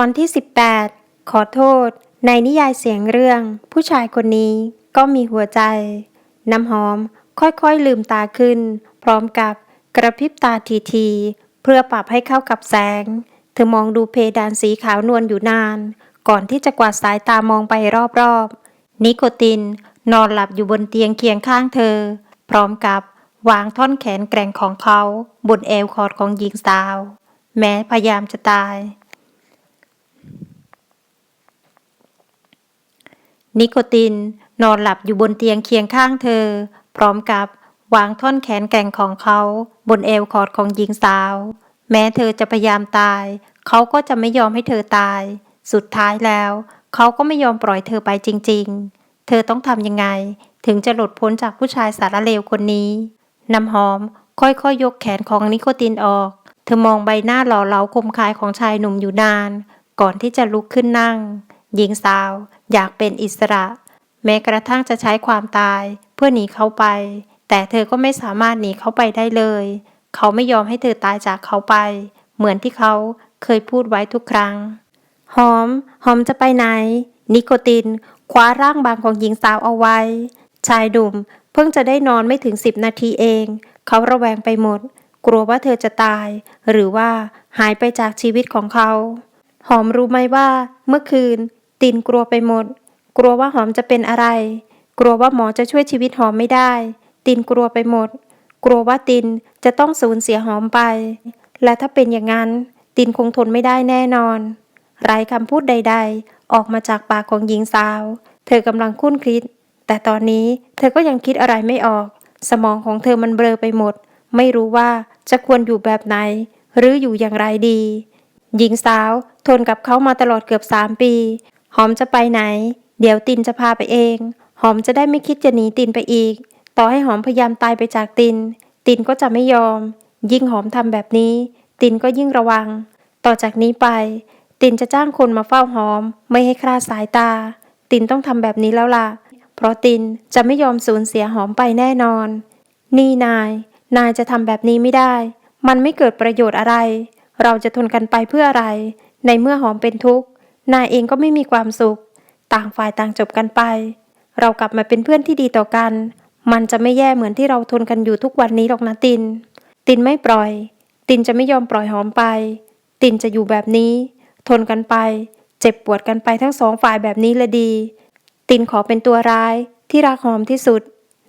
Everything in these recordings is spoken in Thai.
อนที่ 18 ขอโทษ ในนิยายเสียงเรื่อง ผู้ชายคนนี้ก็มีหัวใจ น้ำหอมค่อยๆลืมตาขึ้น พร้อมกับกระพริบตาทีๆเพื่อปรับให้เข้ากับแสง เธอมองดูเพดานสีขาวนวลอยู่นาน ก่อนที่จะกวาดสายตามองไปรอบๆ นิโคตินนอนหลับอยู่บนเตียงเคียงข้างเธอ พร้อมกับวางท่อนแขนแกร่งของเขา บนเอวคอร์ดของหญิงสาว แม้พยายามจะตาย นิโคติน นอนหลับอยู่บนเตียงเคียงข้างเธอ พร้อมกับวางท่อนแขนแก่งของเขา บนเอวคอร์ดของหญิงสาว แม้เธอจะพยายามตาย เขาก็จะไม่ยอมให้เธอตาย สุดท้ายแล้ว เขาก็ไม่ยอมปล่อยเธอไปจริง ๆ เธอต้องทำยังไง ถึงจะหลุดพ้นจากผู้ชายสารเลวคนนี้ น้ำหอมค่อยๆยยกแขนของนิโคตินออก เธอมองใบหน้าหล่อเหลาคมคายของชายหนุ่มอยู่นาน ก่อนที่จะลุกขึ้นนั่ง หญิงสาวอยากเป็นอิสระ แม้กระทั่งจะใช้ความตายเพื่อหนีเขาไป แต่เธอก็ไม่สามารถหนีเขาไปได้เลย เขาไม่ยอมให้เธอตายจากเขาไป เหมือนที่เขาเคยพูดไว้ทุกครั้ง หอม หอมจะไปไหน นิโคติน คว้าร่างบางของหญิงสาวเอาไว้ ชายหนุ่มเพิ่งจะได้นอนไม่ถึงสิบนาทีเอง เขาระแวงไปหมด กลัวว่าเธอจะตาย หรือว่าหายไปจากชีวิตของเขาหอมรู้ไหมว่าเมื่อคืน ตินกลัวไปหมด กลัวว่าหอมจะเป็นอะไร กลัวว่าหมอจะช่วยชีวิตหอมไม่ได้ ตินกลัวไปหมด กลัวว่าตินจะต้องสูญเสียหอมไป และถ้าเป็นอย่างนั้น ตินคงทนไม่ได้แน่นอน ไร้คำพูดใด ๆ ออกมาจากปากของหญิงสาว เธอกำลังคุ้นคิด แต่ตอนนี้เธอก็ยังคิดอะไรไม่ออก สมองของเธอมันเบลอไปหมด ไม่รู้ว่าจะควรอยู่แบบไหน หรืออยู่อย่างไรดี หญิงสาวทนกับเขามาตลอดเกือบสามปี หอมจะไปไหน เดี๋ยวตินจะพาไปเอง หอมจะได้ไม่คิดจะหนีตินไปอีก ต่อให้หอมพยายามตายไปจากติน ตินก็จะไม่ยอม ยิ่งหอมทำแบบนี้ ตินก็ยิ่งระวัง ต่อจากนี้ไป ตินจะจ้างคนมาเฝ้าหอม ไม่ให้คลาดสายตา ตินต้องทำแบบนี้แล้วล่ะ เพราะตินจะไม่ยอมสูญเสียหอมไปแน่นอน นี่นาย นายจะทำแบบนี้ไม่ได้ มันไม่เกิดประโยชน์อะไร เราจะทนกันไปเพื่ออะไร ในเมื่อหอมเป็นทุกข์ นายเองก็ไม่มีความสุข ต่างฝ่ายต่างจบกันไป เรากลับมาเป็นเพื่อนที่ดีต่อกัน มันจะไม่แย่เหมือนที่เราทนกันอยู่ทุกวันนี้หรอกนะติน ตินไม่ปล่อย ตินจะไม่ยอมปล่อยหอมไป ตินจะอยู่แบบนี้ ทนกันไป เจ็บปวดกันไปทั้งสองฝ่ายแบบนี้ละดี ตินขอเป็นตัวร้ายที่รักหอมที่สุด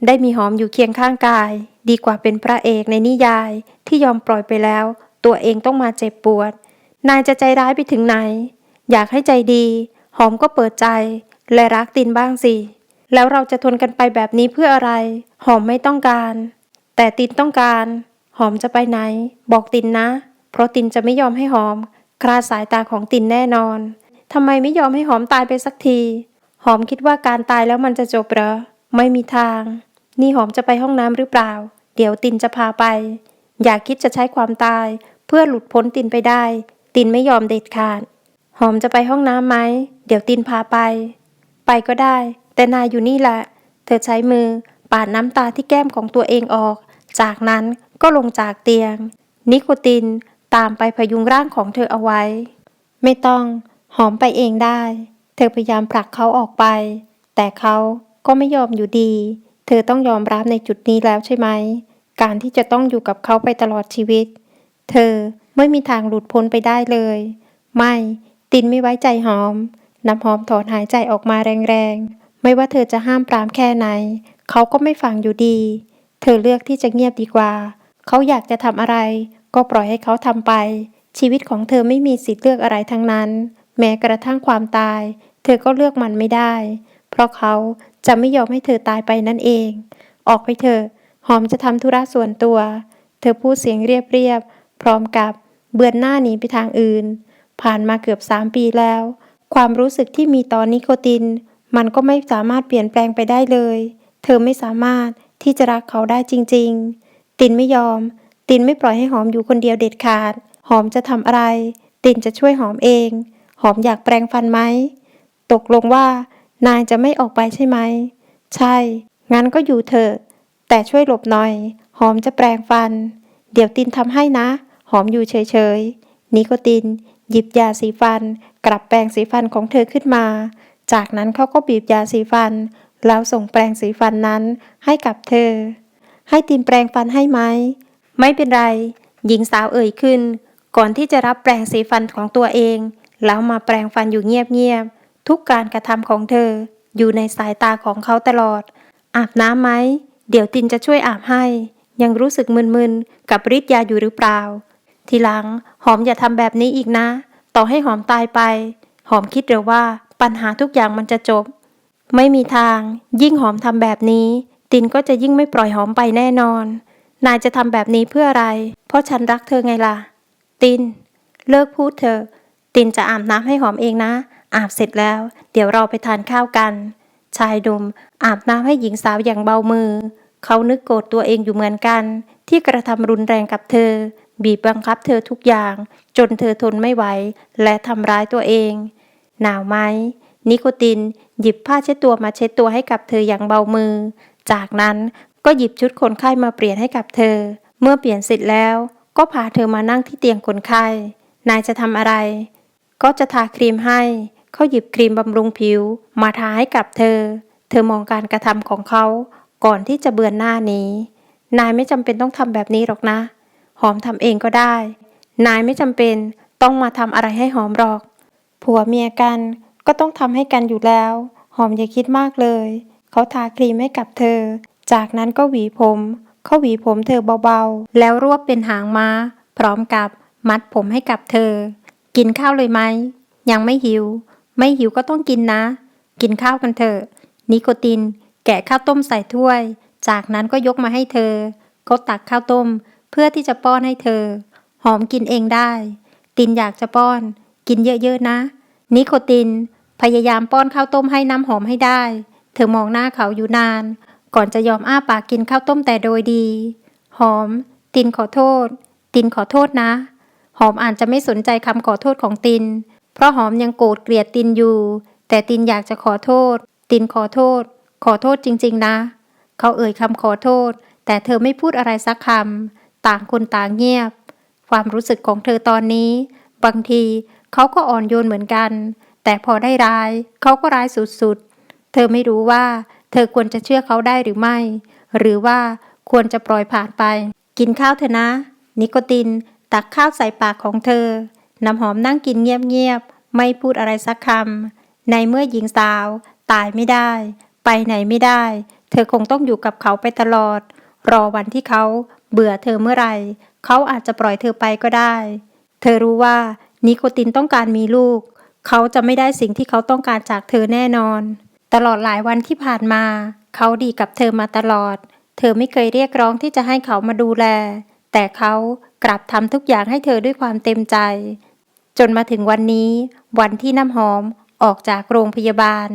ได้มีหอมอยู่เคียงข้างกาย ดีกว่าเป็นพระเอกในนิยายที่ยอมปล่อยไปแล้ว ตัวเองต้องมาเจ็บปวด นายจะใจร้ายไปถึงไหน อยากให้ใจดี หอมก็เปิดใจ และรักตินบ้างสิ แล้วเราจะทนกันไปแบบนี้เพื่ออะไร หอมไม่ต้องการ แต่ตินต้องการ หอมจะไปไหน บอกตินนะ เพราะตินจะไม่ยอมให้หอมคลาดสายตาของตินแน่นอนทำไมไม่ยอมให้หอมตายไปสักที หอมคิดว่าการตายแล้วมันจะจบเหรอ ไม่มีทาง นี่หอมจะไปห้องน้ำหรือเปล่า เดี๋ยวตินจะพาไป อย่าคิดจะใช้ความตาย เพื่อหลุดพ้นตินไปได้ ตินไม่ยอมเด็ดขาด หอมจะไปห้องน้ำไหม เดี๋ยวตินพาไป ไปก็ได้ แต่นายอยู่นี่แหละ เธอใช้มือปาดน้ำตาที่แก้มของตัวเองออก จากนั้นก็ลงจากเตียง นิโคตินตามไปพยุงร่างของเธอเอาไว้ ไม่ต้อง หอมไปเองได้ เธอพยายามผลักเขาออกไป แต่เขาก็ไม่ยอมอยู่ดี เธอต้องยอมรับในจุดนี้แล้วใช่ไหม การที่จะต้องอยู่กับเขาไปตลอดชีวิต เธอไม่มีทางหลุดพ้นไปได้เลย ไม่ ตินไม่ไว้ใจหอม น้ำหอมถอนหายใจออกมาแรงๆ ไม่ว่าเธอจะห้ามปรามแค่ไหน เขาก็ไม่ฟังอยู่ดี เธอเลือกที่จะเงียบดีกว่า เขาอยากจะทำอะไร ก็ปล่อยให้เขาทำไป ชีวิตของเธอไม่มีสิทธิ์เลือกอะไรทั้งนั้น แม้กระทั่งความตาย เธอก็เลือกมันไม่ได้ เพราะเขาจะไม่ยอมให้เธอตายไปนั่นเอง ออกไปเถอะ หอมจะทำธุระส่วนตัว เธอพูดเสียงเรียบๆ พร้อมกับเบือนหน้าหนีไปทางอื่น ผ่านมาเกือบสามปีแล้ว ความรู้สึกที่มีต่อนนิโคติน มันก็ไม่สามารถเปลี่ยนแปลงไปได้เลย เธอไม่สามารถที่จะรักเขาได้จริง ๆ ตินไม่ยอม ตินไม่ปล่อยให้หอมอยู่คนเดียวเด็ดขาด หอมจะทำอะไร ตินจะช่วยหอมเอง หอมอยากแปรงฟันไหม ตกลงว่านายจะไม่ออกไปใช่ไหม ใช่ งั้นก็อยู่เถอะ แต่ช่วยหลบหน่อย หอมจะแปรงฟัน เดี๋ยวตินทำให้นะ หอมอยู่เฉยๆนิโคติน หยิบยาสีฟัน กลับแปรงสีฟันของเธอขึ้นมา จากนั้นเขาก็บีบยาสีฟัน แล้วส่งแปรงสีฟันนั้นให้กับเธอ ให้ตินแปรงฟันให้ไหม ไม่เป็นไร หญิงสาวเอ่ยขึ้น ก่อนที่จะรับแปรงสีฟันของตัวเอง แล้วมาแปรงฟันอยู่เงียบๆ ทุกการกระทำของเธอ อยู่ในสายตาของเขาตลอด อาบน้ำไหม เดี๋ยวตินจะช่วยอาบให้ ยังรู้สึกมึนๆ กับฤทธิ์ยาอยู่หรือเปล่า ทีหลังหอมอย่าทำแบบนี้อีกนะ ต่อให้หอมตายไป หอมคิดเดี๋ยวว่าปัญหาทุกอย่างมันจะจบ ไม่มีทาง ยิ่งหอมทำแบบนี้ ตินก็จะยิ่งไม่ปล่อยหอมไปแน่นอน นายจะทำแบบนี้เพื่ออะไร เพราะฉันรักเธอไงล่ะ ติน เลิกพูดเถอตินจะอาบน้ำให้หอมเองนะ อาบเสร็จแล้ว เดี๋ยวเราไปทานข้าวกัน ชายหนุ่มอาบน้ำให้หญิงสาวอย่างเบามือ เขานึกโกรธตัวเองอยู่เหมือนกัน ที่กระทำรุนแรงกับเธอ บีบบังคับเธอทุกอย่าง จนเธอทนไม่ไหว และทำร้ายตัวเอง หนาวไหม นิโคติน หยิบผ้าเช็ดตัวมาเช็ดตัวให้กับเธออย่างเบามือ จากนั้นก็หยิบชุดคนไข้มาเปลี่ยนให้กับเธอ เมื่อเปลี่ยนเสร็จแล้ว ก็พาเธอมานั่งที่เตียงคนไข้ นายจะทำอะไร ก็จะทาครีมให้ เขาหยิบครีมบำรุงผิว มาทาให้กับเธอ เธอมองการกระทำของเขา ก่อนที่จะเบือนหน้านี้ นายไม่จำเป็นต้องทำแบบนี้หรอกนะ หอมทำเองก็ได้ นายไม่จำเป็นต้องมาทำอะไรให้หอมหรอก ผัวเมียกันก็ต้องทำให้กันอยู่แล้ว หอมอย่าคิดมากเลย เขาทาครีมให้กับเธอ จากนั้นก็หวีผมเขาหวีผมเธอเบาๆ แล้วรวบเป็นหางม้า พร้อมกับมัดผมให้กับเธอ กินข้าวเลยไหม ยังไม่หิว ไม่หิวก็ต้องกินนะ กินข้าวกันเถอะนิโคติน แกะข้าวต้มใส่ถ้วย จากนั้นก็ยกมาให้เธอเขาตักข้าวต้ม พื่อที่จะป้อนให้เธอ หอมกินเองได้ ตินอยากจะป้อน กินเยอะๆนะ นิโคติน พยายามป้อนข้าวต้มให้น้ำหอมให้ได้ เธอมองหน้าเขาอยู่นาน ก่อนจะยอมอ้าปากกินข้าวต้มแต่โดยดี หอม ตินขอโทษ ตินขอโทษนะ หอมอาจจะไม่สนใจคำขอโทษของติน เพราะหอมยังโกรธเกลียดตินอยู่ แต่ตินอยากจะขอโทษ ตินขอโทษ ขอโทษจริง ๆ นะ เขาเอ่ยคำขอโทษ แต่เธอไม่พูดอะไรสักคำ ต่างคนต่างเงียบ ความรู้สึกของเธอตอนนี้ บางทีเขาก็อ่อนโยนเหมือนกัน แต่พอได้ร้ายเขาก็ร้ายสุดๆ เธอไม่รู้ว่า เธอควรจะเชื่อเขาได้หรือไม่ หรือว่าควรจะปล่อยผ่านไป กินข้าวเถอะนะ นิโคติน ตักข้าวใส่ปากของเธอ น้ำหอมนั่งกินเงียบๆ ไม่พูดอะไรสักคำในเมื่อหญิงสาว ตายไม่ได้ ไปไหนไม่ได้ เธอคงต้องอยู่กับเขาไปตลอด รอวันที่เขา เบื่อเธอเมื่อไรเขาอาจจะปล่อยเธอไปก็ได้ เธอรู้ว่านิโคตินต้องการมีลูก เขาจะไม่ได้สิ่งที่เขาต้องการจากเธอแน่นอน ตลอดหลายวันที่ผ่านมา เขาดีกับเธอมาตลอด เธอไม่เคยเรียกร้องที่จะให้เขามาดูแล แต่เขากลับทำทุกอย่างให้เธอด้วยความเต็มใจ จนมาถึงวันนี้ วันที่น้ำหอมออกจากโรงพยาบาล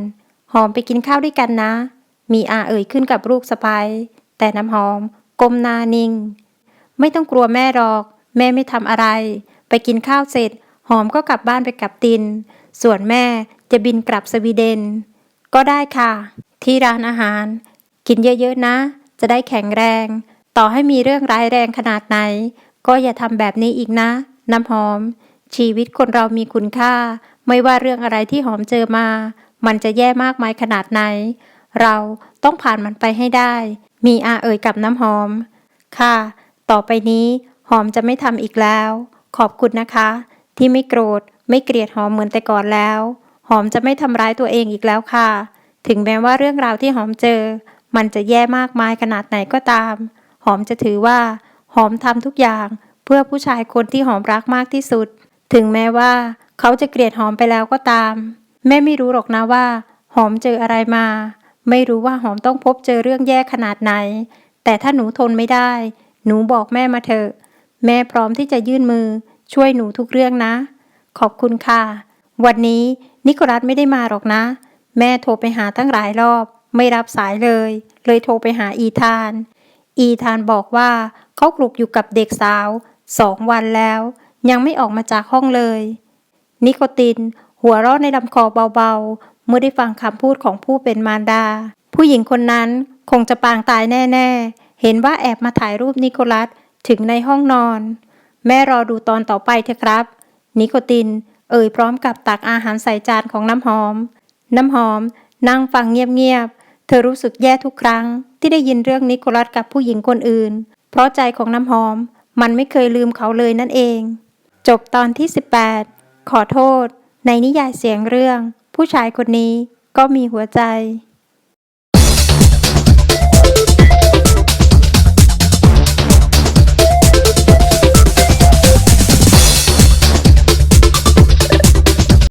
หอมไปกินข้าวด้วยกันนะ มีอาเอ่ยขึ้นกับลูกสะพ้ยแต่น้ำหอม ก้มหน้านิ่ง ไม่ต้องกลัวแม่หรอก แม่ไม่ทำอะไร ไปกินข้าวเสร็จ หอมก็กลับบ้านไปกับติน ส่วนแม่จะบินกลับสวีเดน ก็ได้ค่ะ ที่ร้านอาหาร กินเยอะๆนะ จะได้แข็งแรง ต่อให้มีเรื่องร้ายแรงขนาดไหน ก็อย่าทำแบบนี้อีกนะ น้ำหอม ชีวิตคนเรามีคุณค่า ไม่ว่าเรื่องอะไรที่หอมเจอมา มันจะแย่มากมายขนาดไหน เราต้องผ่านมันไปให้ได้ มีอาเอ่ยกับน้ำหอม ค่ะ ต่อไปนี้หอมจะไม่ทำอีกแล้ว ขอบคุณนะคะ ที่ไม่โกรธ ไม่เกลียดหอมเหมือนแต่ก่อนแล้ว หอมจะไม่ทำร้ายตัวเองอีกแล้วค่ะ ถึงแม้ว่าเรื่องราวที่หอมเจอ มันจะแย่มากมายขนาดไหนก็ตาม หอมจะถือว่า หอมทำทุกอย่างเพื่อผู้ชายคนที่หอมรักมากที่สุด ถึงแม้ว่า เขาจะเกลียดหอมไปแล้วก็ตาม แม่ไม่รู้หรอกนะว่า หอมเจออะไรมา ไม่รู้ว่าหอมต้องพบเจอเรื่องแย่ขนาดไหน แต่ถ้าหนูทนไม่ได้ หนูบอกแม่มาเถอะ แม่พร้อมที่จะยื่นมือ ช่วยหนูทุกเรื่องนะ ขอบคุณค่ะ วันนี้นิโคลัสไม่ได้มาหรอกนะ แม่โทรไปหาตั้งหลายรอบ ไม่รับสายเลย เลยโทรไปหาอีธาน อีธานบอกว่าเขากลุกอยู่กับเด็กสาวสองวันแล้ว ยังไม่ออกมาจากห้องเลย นิโคติน หัวเราะในลำคอเบาๆ เมื่อได้ฟังคำพูดของผู้เป็นมารดา ผู้หญิงคนนั้นคงจะปางตายแน่ๆ เห็นว่าแอบมาถ่ายรูปนิโคลัสถึงในห้องนอน แม่รอดูตอนต่อไปเถอะครับ นิโคติน เอ่ยพร้อมกับตักอาหารใส่จานของน้ำหอม น้ำหอม นั่งฟังเงียบๆ เธอรู้สึกแย่ทุกครั้ง ที่ได้ยินเรื่องนิโคลัสกับผู้หญิงคนอื่น เพราะใจของน้ำหอม มันไม่เคยลืมเขาเลยนั่นเอง จบตอนที่ 18 ขอโทษ ในนิยายเสียงเรื่อง ผู้ชายคนนี้ก็มีหัวใจ